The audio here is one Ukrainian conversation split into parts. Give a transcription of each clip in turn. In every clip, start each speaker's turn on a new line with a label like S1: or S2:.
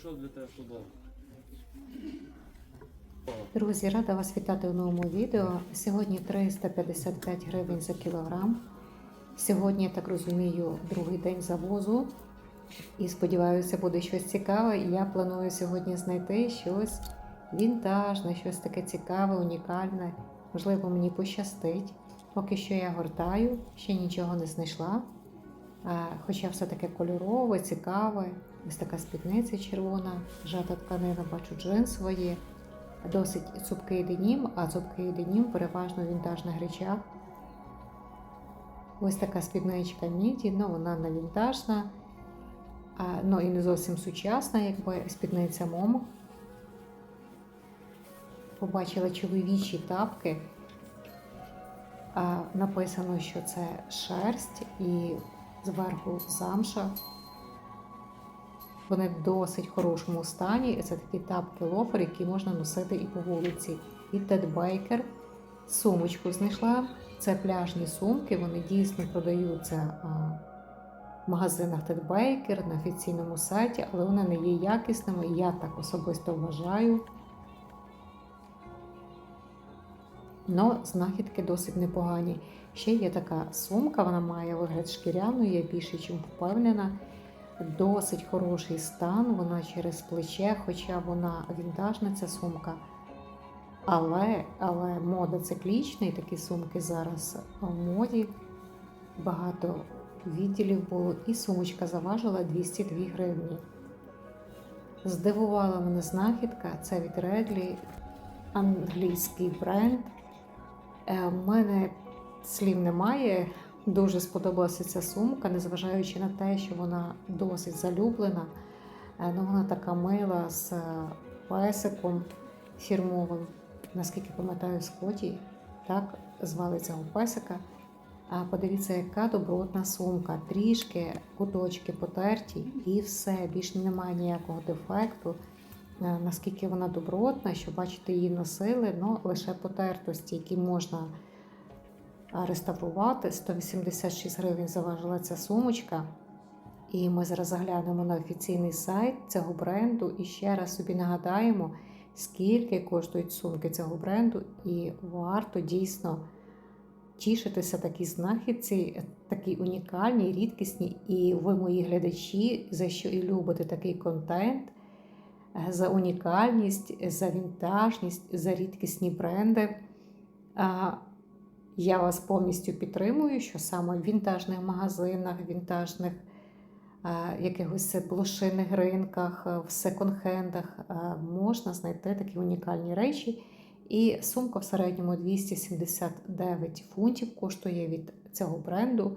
S1: Знайшов для тебе футбол.
S2: Друзі, рада вас вітати у новому відео. Сьогодні 355 гривень за кілограм. Сьогодні, я так розумію, другий день завозу. І сподіваюся, буде щось цікаве. І я планую сьогодні знайти щось вінтажне, щось таке цікаве, унікальне. Можливо, мені пощастить. Поки що я гортаю, ще нічого не знайшла. Хоча все таке кольорове, цікаве. Ось така спідниця червона, жата тканина, бачу джинсова є. Досить цупкий денім, а цупкий денім переважно в вінтажних речах. Ось така спідничка міді, ну вона не вінтажна, а, ну і не зовсім сучасна, якби спідниця мом. Побачила чоловічі тапки. А, написано, що це шерсть і зверху замша. Вони в досить хорошому стані. І Це такі тапки лофер, які можна носити і по вулиці. І Тед Бейкер. Сумочку знайшла. Це пляжні сумки. Вони дійсно продаються в магазинах Тед Бейкер на офіційному сайті, але вони не є якісними. Я так особисто вважаю. Но знахідки досить непогані. Ще є така сумка, вона має вигляд шкіряної, я більше чим впевнена. Досить хороший стан, вона через плече, хоча вона вінтажна ця сумка. Але, але мода циклічна, і такі сумки зараз в моді. Багато відділів було, і сумочка заважила 202 гривні. Здивувала мене знахідка, це від Редлі, англійський бренд. Е, В мене слів немає. Дуже сподобалася ця сумка, незважаючи на те, що вона досить залюблена. Е, Ну, вона така мила з е, песиком фірмовим, наскільки пам'ятаю, Скотті, так звали цього песика. А подивіться, яка добротна сумка. Трішки куточки потерті і все. Більше немає ніякого дефекту. Е, Наскільки вона добротна, що бачите, її носили, ну лише потертості, які можна реставрувати. 186 гривень заважила ця сумочка. І ми зараз заглянемо на офіційний сайт цього бренду і ще раз собі нагадаємо, скільки коштують сумки цього бренду, і варто дійсно тішитися такій знахідці, такій унікальній, рідкісній. І ви, мої глядачі, за що і любите такий контент, е, за унікальність, за вінтажність, за рідкісні бренди. Я вас повністю підтримую, що саме в вінтажних магазинах, вінтажних е, якихось блошиних ринках, е, в секонд-хендах е, можна знайти такі унікальні речі. І сумка в середньому 279 фунтів коштує від цього бренду.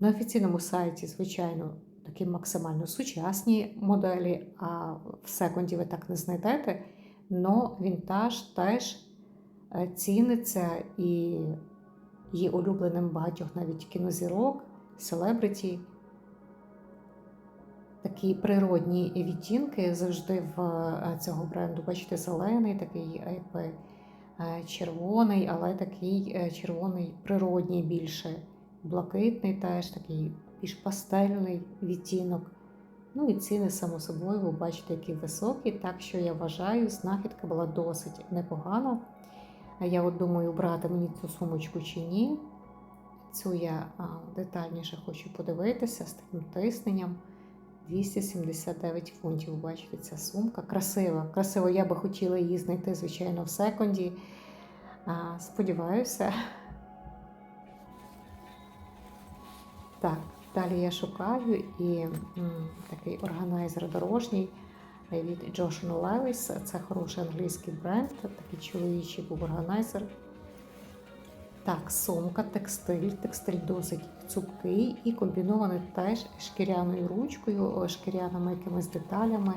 S2: На офіційному сайті, звичайно, такі максимально сучасні моделі, а в секонді ви так не знайдете. Но вінтаж теж ціниться і є улюбленим багатьох навіть кінозірок, селебриті. Такі природні відтінки завжди в е, цього бренду. Бачите, зелений, такий е, якби е, червоний, але такий е, червоний природній більше, блакитний теж такий більш пастельний відтінок. Ну і ціни, само собою, ви бачите, які високі, так що я вважаю, знахідка була досить непогана. А Я от думаю, брати мені цю сумочку чи ні. Цю я детальніше хочу подивитися з таким тисненням. 279 фунтів. Бачите, ця сумка. Красива. Красиво, я би хотіла її знайти, звичайно, в секонді. Сподіваюся. Так, далі я шукаю і м, такий органайзер дорожній від Joshua Lewis. Це хороший англійський бренд, такий чоловічий органайзер. Так, сумка, текстиль. Текстиль досить цупкий і комбінований теж шкіряною ручкою, шкіряними якимись деталями.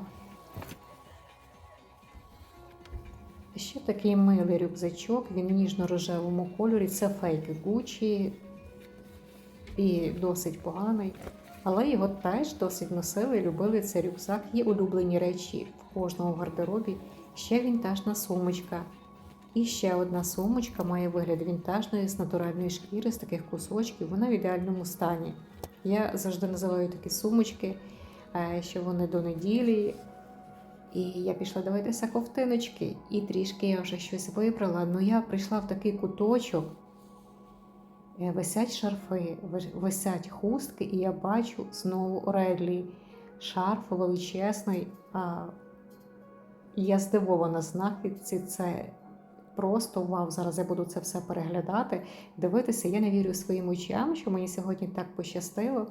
S2: Ще такий милий рюкзачок, він ніжно-рожевому кольорі. Це фейки Gucci і досить поганий. Але його теж досить носили, і любили цей рюкзак. Є улюблені речі в кожному гардеробі. Ще вінтажна сумочка. І ще одна сумочка має вигляд вінтажної з натуральної шкіри, з таких кусочків. Вона в ідеальному стані. Я завжди називаю такі сумочки е, що вони до неділі. І я пішла дивитися ковтиночки, і трішки я вже щось вибрала. Ну я прийшла в такий куточок, висять шарфи, висять хустки, і я бачу знову Редлі. Шарф величезний. Я здивована знахідці. Це просто вау. Зараз я буду це все переглядати, дивитися. Я не вірю своїм очам, що мені сьогодні так пощастило.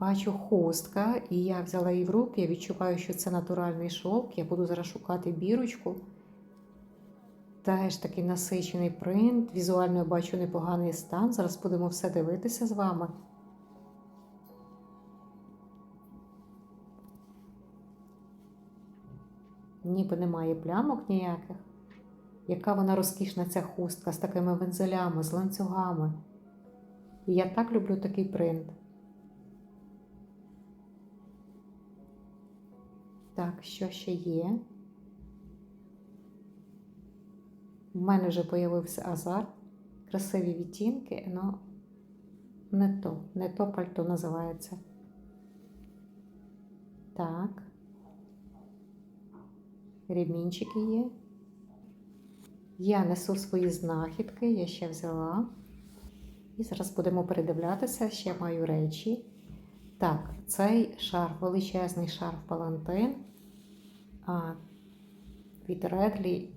S2: Бачу хустка, і я взяла її в руки. Я відчуваю, що це натуральний шовк. Я буду зараз шукати бірочку. Теж такий насичений принт. Візуально я бачу непоганий стан. Зараз будемо все дивитися з вами. Ніби немає плямок ніяких. Яка вона розкішна ця хустка з такими вензелями, з ланцюгами. І я так люблю такий принт. Так, що ще є? У мене вже появився азарт, красиві відтінки, але не то, не то пальто називається. Так. Ремінчики є. Я несу свої знахідки, я ще взяла. І зараз будемо передивлятися, ще маю речі. Так, цей шарф, величезний шарф Палантин від Редлі.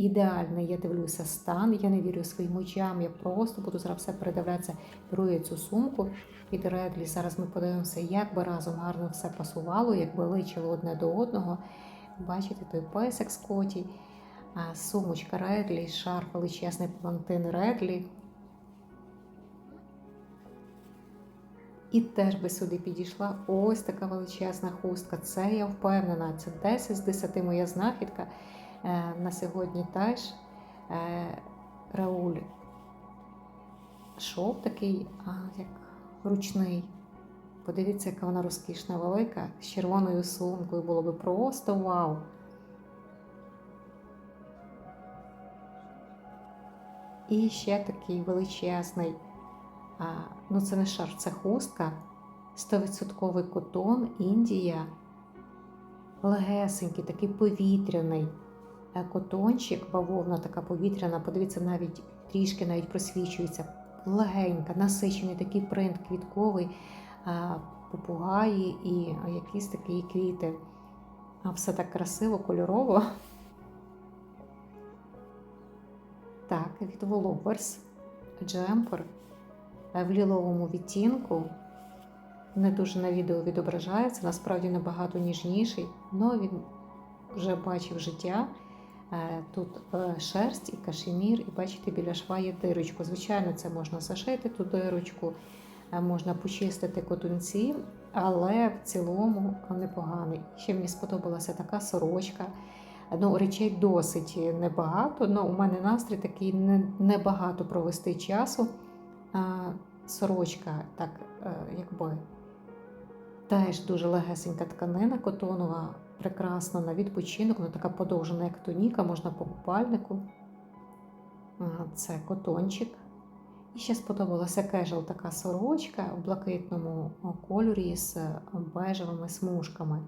S2: Ідеальний, я дивлюся стан. Я не вірю своїм очам. Я просто буду зараз все передивлятися. Беру я цю сумку від Редлі. Зараз ми подивимося, як би разом гарно все пасувало, як би личило одне до одного. Бачите, той песик Скотті, а, сумочка Редлі, шарф величезний палантин Редлі. І теж би сюди підійшла ось така величезна хустка. Це я впевнена. Це 10 з 10 моя знахідка. Е, на сьогодні теж е, Рауль шов такий, а, як ручний. Подивіться, яка вона розкішна, велика, з червоною сумкою. Було би просто вау. І ще такий величезний. Ну це не шарф, це хустка. 100% котон, Індія. Легесенький, такий повітряний котончик, бавовна така повітряна. Подивіться, навіть трішки навіть просвічується. Легенька, насичений такий принт квітковий, попугаї і якісь такі квіти. А все так красиво, кольорово. Так, від Воловерс джемпер е, в ліловому відтінку. Не дуже на відео відображається, насправді набагато ніжніший, але він вже бачив життя. Е, Тут е, шерсть і кашемір, і бачите, біля шва є дирочку. Звичайно, це можна зашити ту дирочку, е, можна почистити котунці, але в цілому непоганий. Ще мені сподобалася така сорочка. Ну, речей досить небагато, але у мене настрій такий небагато провести часу. Сорочка, так, якби теж дуже легесенька тканина котонова, прекрасна на відпочинок, вона така подовжена, як туніка, можна по купальнику. Це котончик. І ще сподобалася кежел така сорочка в блакитному кольорі з бежевими смужками.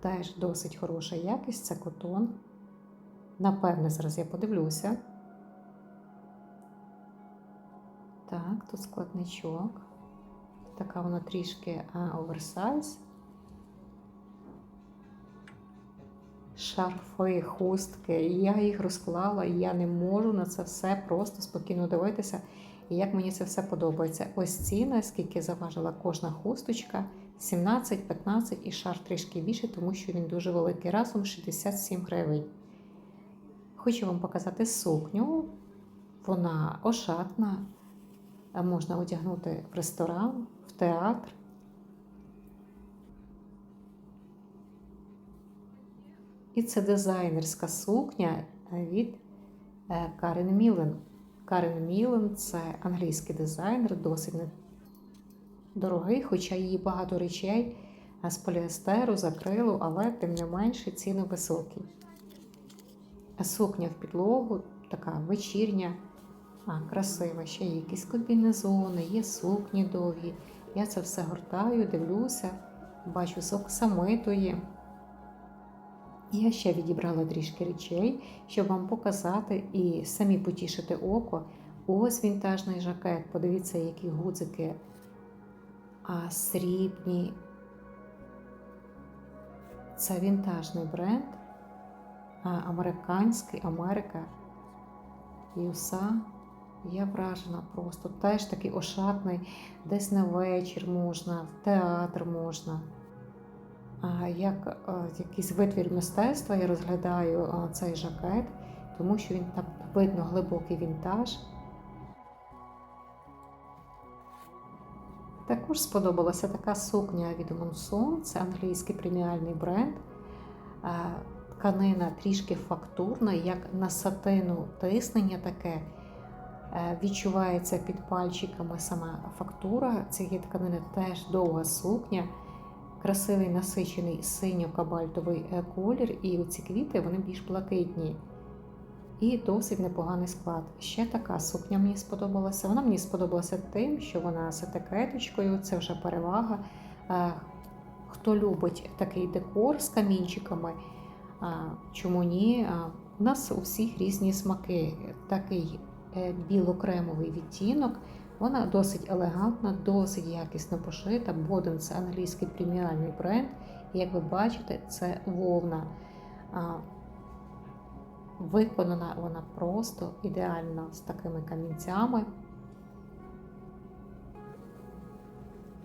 S2: Теж досить хороша якість, це котон. Напевне, зараз я подивлюся. Так, тут складничок. Така вона трішки оверсайз. Шарфи, хустки. Я їх розклала, і я не можу на це все просто спокійно дивитися. І як мені це все подобається. Ось ціна, скільки заважила кожна хусточка. 17-15 і шар трішки більше, тому що він дуже великий. Разом 67 гривень. Хочу вам показати сукню. Вона ошатна, можна одягнути в ресторан, в театр. І це дизайнерська сукня від е, Карен Мілен. Карен Мілен це англійський дизайнер, досить дорогий, хоча її багато речей е, з поліестеру, з акрилу, але тим не менше ціни високі. А Сукня в підлогу, така вечірня, а, красива. Ще є якісь комбінезони, є сукні довгі. Я це все гортаю, дивлюся, бачу з оксамитої. Я ще відібрала трішки речей, щоб вам показати і самі потішити око. Ось вінтажний жакет. Подивіться, які гудзики а срібні. Це вінтажний бренд, американський Америка. Юса. Я вражена просто. Теж такий ошатний, десь на вечір можна, в театр можна. Як якийсь витвір мистецтва я розглядаю цей жакет, тому що він так видно глибокий вінтаж. Також сподобалася така сукня від Monsoon, це англійський преміальний бренд. Тканина трішки фактурна, як на сатину тиснення таке. Е, Відчувається під пальчиками сама фактура цієї тканини теж довга сукня, красивий насичений синьо-кабальтовий е, колір, і ці квіти вони більш блакитні. І досить непоганий склад. Ще така сукня мені сподобалася. Вона мені сподобалася тим, що вона з етикеточкою, це вже перевага. Е, Хто любить такий декор з камінчиками, чому ні? У нас у всіх різні смаки. Такий е, біло-кремовий відтінок. Вона досить елегантна, досить якісно пошита. Боден це англійський преміальний бренд. І як ви бачите, це вовна. Виконана вона просто ідеально з такими камінцями.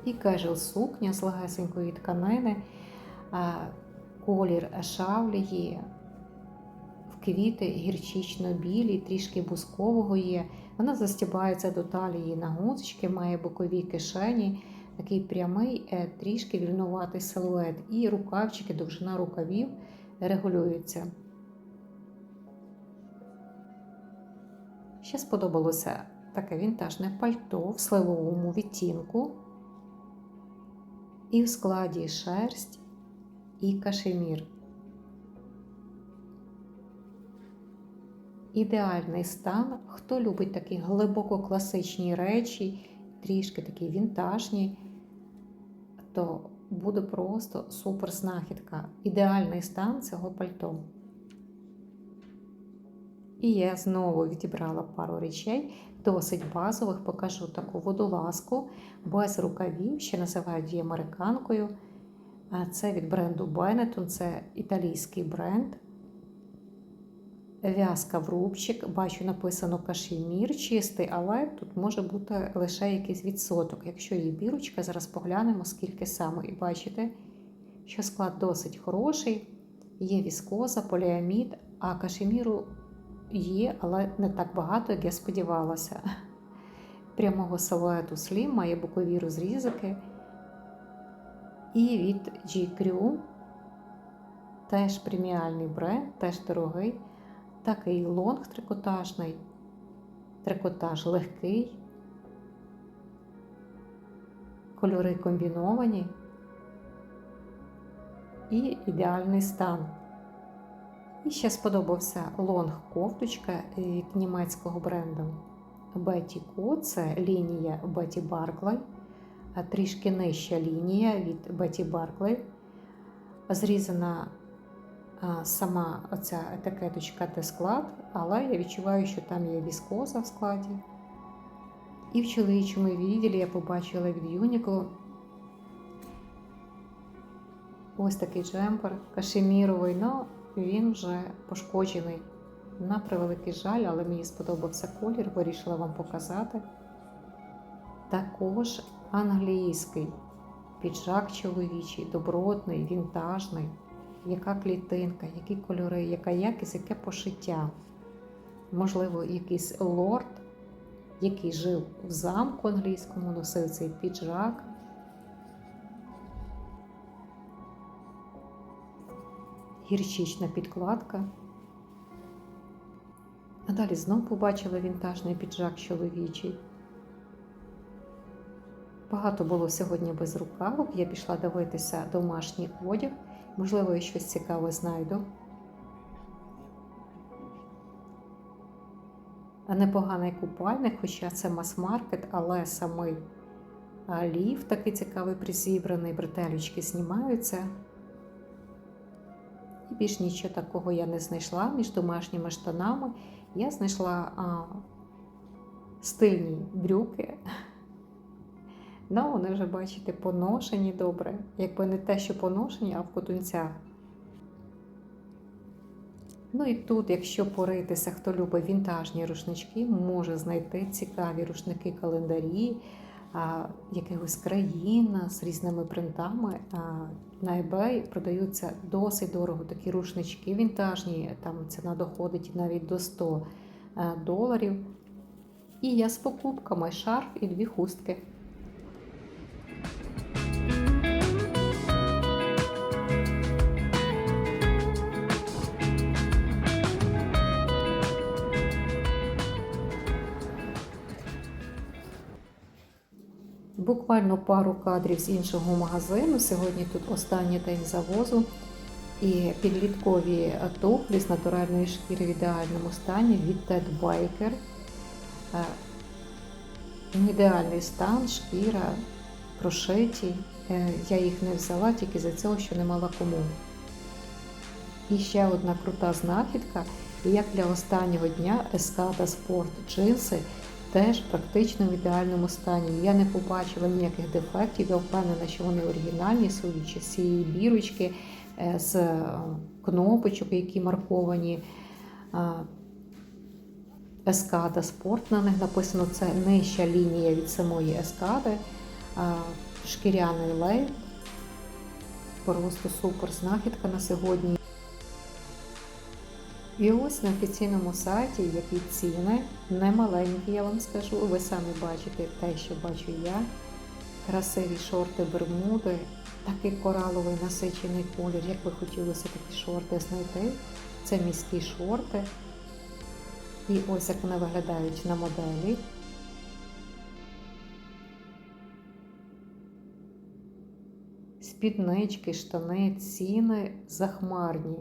S2: І кежел сукня з легесенької тканини, колір шавлії, в квіти гірчично-білі, трішки бускового є. Вона застібається до талії на гудзички, має бокові кишені, такий прямий, е, трішки вільнуватий силует. І рукавчики, довжина рукавів регулюються. Ще сподобалося таке вінтажне пальто в сливовому відтінку. І в складі шерсть і кашемір. Ідеальний стан. Хто любить такі глибоко класичні речі, трішки такі вінтажні, то буде просто супер знахідка. Ідеальний стан цього пальто. І я знову відібрала пару речей, досить базових, покажу таку водолазку без рукавів, ще називають її американкою. Це від бренду Benetton, це італійський бренд. В'язка в рубчик, бачу, написано кашемір чистий, але тут може бути лише якийсь відсоток. Якщо є бірочка, зараз поглянемо, скільки саме. І бачите, що склад досить хороший, є віскоза, поліамід, а кашеміру є, але не так багато, як я сподівалася. Прямого силуету слім має бокові розрізики. І від G-Crew теж преміальний бренд, теж дорогий. Такий лонг трикотажний, трикотаж легкий, кольори комбіновані і ідеальний стан. І ще сподобався лонг кофточка від німецького бренду Betty Co. Це лінія Betty Barclay, трішки нижча лінія від Betty Barclay. Зрізана сама оця етикеточка та склад, але я відчуваю, що там є віскоза в складі. І в чоловічому відділі я побачила від Uniqlo ось такий джемпер кашеміровий, але він вже пошкоджений. На превеликий жаль, але мені сподобався колір, вирішила вам показати. Також англійський піджак чоловічий, добротний, вінтажний яка клітинка, які кольори, яка якість, яке пошиття. Можливо, якийсь лорд, який жив в замку англійському, носив цей піджак. Гірчична підкладка. А далі знов побачила вінтажний піджак чоловічий. Багато було сьогодні без рукавок. Я пішла дивитися домашній одяг. Можливо, я щось цікаве знайду. А непоганий купальник, хоча це мас-маркет, але самий лів такий цікавий призібраний, бретелючки знімаються. І більш нічого такого я не знайшла між домашніми штанами. Я знайшла а, стильні брюки. Ну, вони вже, бачите, поношені добре. Якби не те, що поношені, а в котунцях. Ну і тут, якщо поритися, хто любить вінтажні рушнички, може знайти цікаві рушники-календарі а, якихось країн з різними принтами. А, на eBay продаються досить дорого такі рушнички вінтажні, там ціна доходить навіть до 100 е, доларів. І я з покупками шарф і дві хустки. Буквально пару кадрів з іншого магазину. Сьогодні тут останній день завозу. І підліткові туфлі з натуральної шкіри в ідеальному стані від Ted Biker. Е, Ідеальний стан, шкіра, прошиті. Е, Я їх не взяла тільки за цього, що не мала кому. І ще одна крута знахідка. Як для останнього дня Escada Sport джинси теж практично в ідеальному стані. Я не побачила ніяких дефектів. Я впевнена, що вони оригінальні, судячи з цієї бірочки, е, з е, кнопочок, які марковані. Ескада Спорт на них написано це нижча лінія від самої ескади, шкіряний лейб. Просто супер знахідка на сьогодні. І ось на офіційному сайті які ціни, не маленькі, я вам скажу. Ви самі бачите те, що бачу я. Красиві шорти Бермуди, такий кораловий насичений колір, як би хотілося такі шорти знайти. Це міські шорти. І ось як вони виглядають на моделі. Спіднички, штани, ціни захмарні.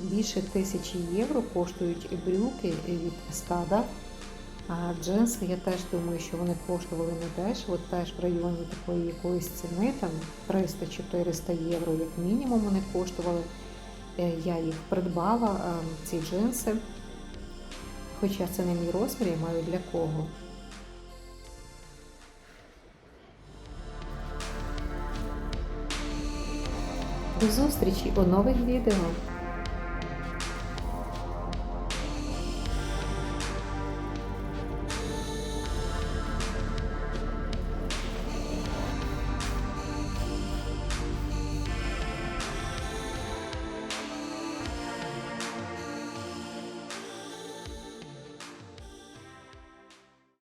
S2: Більше тисячі євро коштують і брюки від Escada. А джинси, я теж думаю, що вони коштували не дешево, теж в районі такої якоїсь ціни, там 300-400 євро, як мінімум, вони коштували. Е, Я їх придбала, е, ці джинси. Хоча це не мій розмір, я маю для кого. До зустрічі у нових відео!